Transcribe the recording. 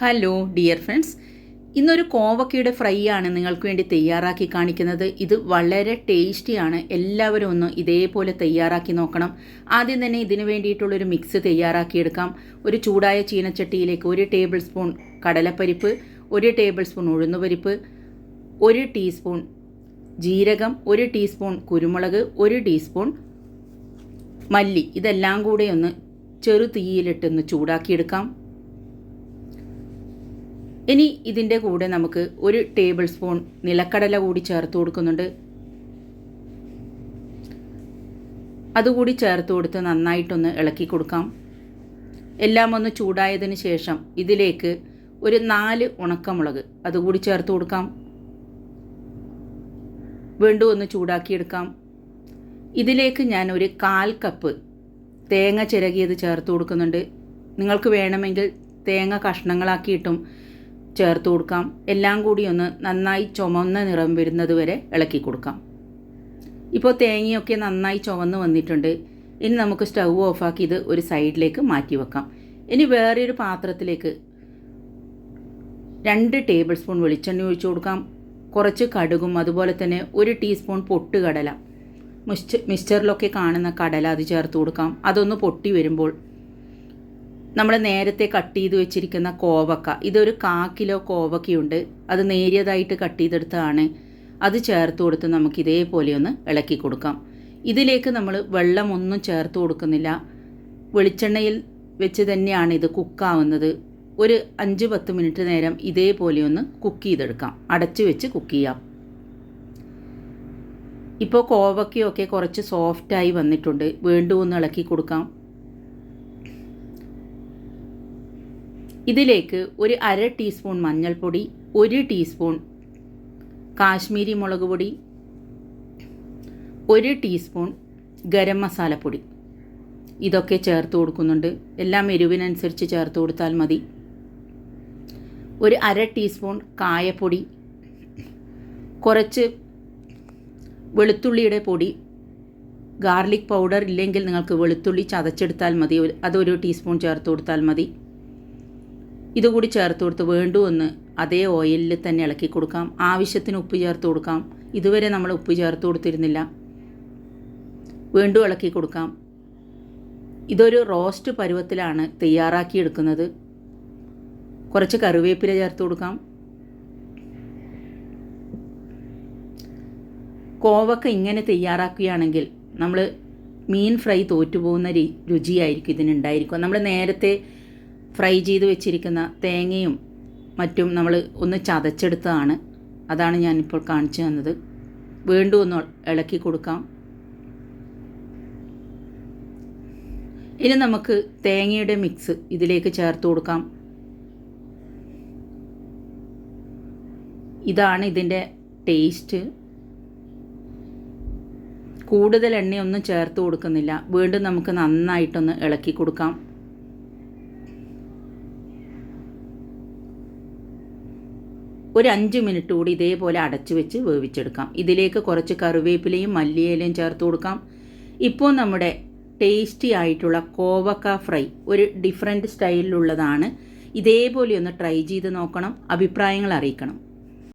Hello dear friends ഇന്നൊരു കോവക്കയുടെ fry ആണ് നിങ്ങൾക്ക് വേണ്ടി തയ്യാറാക്കി കാണിക്കുന്നത്. ഇത് വളരെ ടേസ്റ്റിയാണ് എല്ലാവരും ഒന്ന് ഇതേപോലെ തയ്യാറാക്കി നോക്കണം. ആദ്യം തന്നെ ഇതിന് വേണ്ടിയിട്ടുള്ളൊരു മിക്സ് തയ്യാറാക്കിയെടുക്കാം ഒരു ചൂടായ ചീനച്ചട്ടിയിലേക്ക് ഒരു ടേബിൾ സ്പൂൺ കടലപ്പരിപ്പ് ഒരു ടേബിൾ സ്പൂൺ ഉഴുന്നുപരിപ്പ് ഒരു ടീസ്പൂൺ ജീരകം ഒരു ടീസ്പൂൺ കുരുമുളക് ഒരു ടീസ്പൂൺ മല്ലി. ഇതെല്ലാം കൂടെ ഒന്ന് ചെറു തീയിലിട്ടൊന്ന് ചൂടാക്കിയെടുക്കാം ഇനി ഇതിന്റെ കൂടെ നമുക്ക് ഒരു ടേബിൾ സ്പൂൺ നിലക്കടല കൂടി ചേർത്ത് കൊടുക്കുന്നുണ്ട്. അതുകൂടി ചേർത്ത് കൊടുത്ത് നന്നായിട്ടൊന്ന് ഇളക്കി കൊടുക്കാം. എല്ലാം ഒന്ന് ചൂടായതിന് ശേഷം ഇതിലേക്ക് ഒരു നാല് ഉണക്കമുളക് അതുകൂടി ചേർത്ത് കൊടുക്കാം. വീണ്ടും ഒന്ന് ചൂടാക്കിയെടുക്കാം. ഇതിലേക്ക് ഞാൻ ഒരു കാൽ കപ്പ് തേങ്ങ ചിരകിയത് ചേർത്ത് കൊടുക്കുന്നുണ്ട്. നിങ്ങൾക്ക് വേണമെങ്കിൽ തേങ്ങ കഷ്ണങ്ങളാക്കിയിട്ടും ചേർത്ത് കൊടുക്കാം. എല്ലാം കൂടി ഒന്ന് നന്നായി ചുമന്ന നിറം വരുന്നത് വരെ ഇളക്കി കൊടുക്കാം. ഇപ്പോൾ തേങ്ങയൊക്കെ നന്നായി ചുവന്ന് വന്നിട്ടുണ്ട്. ഇനി നമുക്ക് സ്റ്റൗ ഓഫാക്കി ഇത് ഒരു സൈഡിലേക്ക് മാറ്റി വെക്കാം. ഇനി വേറൊരു പാത്രത്തിലേക്ക് രണ്ട് ടേബിൾ സ്പൂൺ വെളിച്ചെണ്ണ ഒഴിച്ചു കൊടുക്കാം. കുറച്ച് കടുകും അതുപോലെ തന്നെ ഒരു ടീസ്പൂൺ പൊട്ടുകടല. മിസ്റ്റ് മിക്സ്ചറിലൊക്കെ കാണുന്ന കടല അത് ചേർത്ത് കൊടുക്കാം. അതൊന്ന് പൊട്ടി വരുമ്പോൾ നമ്മൾ നേരത്തെ കട്ട് ചെയ്ത് വെച്ചിരിക്കുന്ന കോവക്ക. ഇതൊരു കാ കിലോ കോവക്കയുണ്ട്. അത് നേരിയതായിട്ട് കട്ട് ചെയ്തെടുത്തതാണ് അത് ചേർത്ത് കൊടുത്ത് നമുക്ക് ഇതേപോലെ ഒന്ന് ഇളക്കി കൊടുക്കാം. ഇതിലേക്ക് നമ്മൾ വെള്ളമൊന്നും ചേർത്ത് കൊടുക്കുന്നില്ല. വെളിച്ചെണ്ണയിൽ വെച്ച് തന്നെയാണ് ഇത് കുക്കാവുന്നത് ഒരു അഞ്ച് പത്ത് മിനിറ്റ് നേരം ഇതേപോലെ ഒന്ന് കുക്ക് ചെയ്തെടുക്കാം. അടച്ചു വെച്ച് കുക്ക് ചെയ്യാം. ഇപ്പോൾ കോവക്കയൊക്കെ കുറച്ച് സോഫ്റ്റായി വന്നിട്ടുണ്ട്. വീണ്ടും ഒന്ന് ഇളക്കി കൊടുക്കാം. ഇതിലേക്ക് ഒരു അര ടീസ്പൂൺ മഞ്ഞൾപ്പൊടി ഒരു ടീസ്പൂൺ കാശ്മീരി മുളക് പൊടി ഒരു ടീസ്പൂൺ ഗരം മസാലപ്പൊടി ഇതൊക്കെ ചേർത്ത് കൊടുക്കുന്നുണ്ട്. എല്ലാം എരിവിനനുസരിച്ച് ചേർത്ത് കൊടുത്താൽ മതി. ഒരു അര ടീസ്പൂൺ കായപ്പൊടി കുറച്ച് വെളുത്തുള്ളിയുടെ പൊടി ഗാർലിക് പൗഡർ ഇല്ലെങ്കിൽ നിങ്ങൾക്ക് വെളുത്തുള്ളി ചതച്ചെടുത്താൽ മതി. അതൊരു ടീസ്പൂൺ ചേർത്ത് കൊടുത്താൽ മതി. ഇതുകൂടി ചേർത്ത് കൊടുത്ത് വീണ്ടും ഒന്ന് അതേ ഓയിലിൽ തന്നെ ഇളക്കി കൊടുക്കാം. ആവശ്യത്തിന് ഉപ്പ് ചേർത്ത് കൊടുക്കാം. ഇതുവരെ നമ്മൾ ഉപ്പ് ചേർത്ത് കൊടുത്തിരുന്നില്ല. വീണ്ടും ഇളക്കി കൊടുക്കാം. ഇതൊരു റോസ്റ്റ് പരുവത്തിലാണ് തയ്യാറാക്കിയെടുക്കുന്നത് കുറച്ച് കറിവേപ്പില ചേർത്ത് കൊടുക്കാം. കോവക്ക ഇങ്ങനെ തയ്യാറാക്കുകയാണെങ്കിൽ നമ്മൾ മീൻ ഫ്രൈ തോറ്റുപോകുന്ന രുചിയായിരിക്കും ഇതിനുണ്ടായിരിക്കും നമ്മൾ നേരത്തെ ഫ്രൈ ചെയ്ത് വെച്ചിരിക്കുന്ന തേങ്ങയും മറ്റും നമ്മൾ ഒന്ന് ചതച്ചെടുത്തതാണ്. അതാണ് ഞാനിപ്പോൾ കാണിച്ചു തന്നത്. വീണ്ടും ഒന്ന് ഇളക്കി കൊടുക്കാം. ഇനി നമുക്ക് തേങ്ങയുടെ മിക്സ് ഇതിലേക്ക് ചേർത്ത് കൊടുക്കാം. ഇതാണ് ഇതിന്റെ ടേസ്റ്റ് കൂടുതൽ എണ്ണയൊന്നും ചേർത്ത് കൊടുക്കുന്നില്ല. വീണ്ടും നമുക്ക് നന്നായിട്ടൊന്ന് ഇളക്കി കൊടുക്കാം. ഒരു അഞ്ച് മിനിറ്റ് കൂടി ഇതേപോലെ അടച്ചു വെച്ച് വേവിച്ചെടുക്കാം. ഇതിലേക്ക് കുറച്ച് കറിവേപ്പിലയും മല്ലിയിലയും ചേർത്ത് കൊടുക്കാം. ഇപ്പോൾ നമ്മുടെ ടേസ്റ്റി ആയിട്ടുള്ള കോവക്ക ഫ്രൈ ഒരു ഡിഫറെന്റ് സ്റ്റൈലിലുള്ളതാണ് ഇതേപോലെ ഒന്ന് ട്രൈ ചെയ്ത് നോക്കണം. അഭിപ്രായങ്ങൾ അറിയിക്കണം.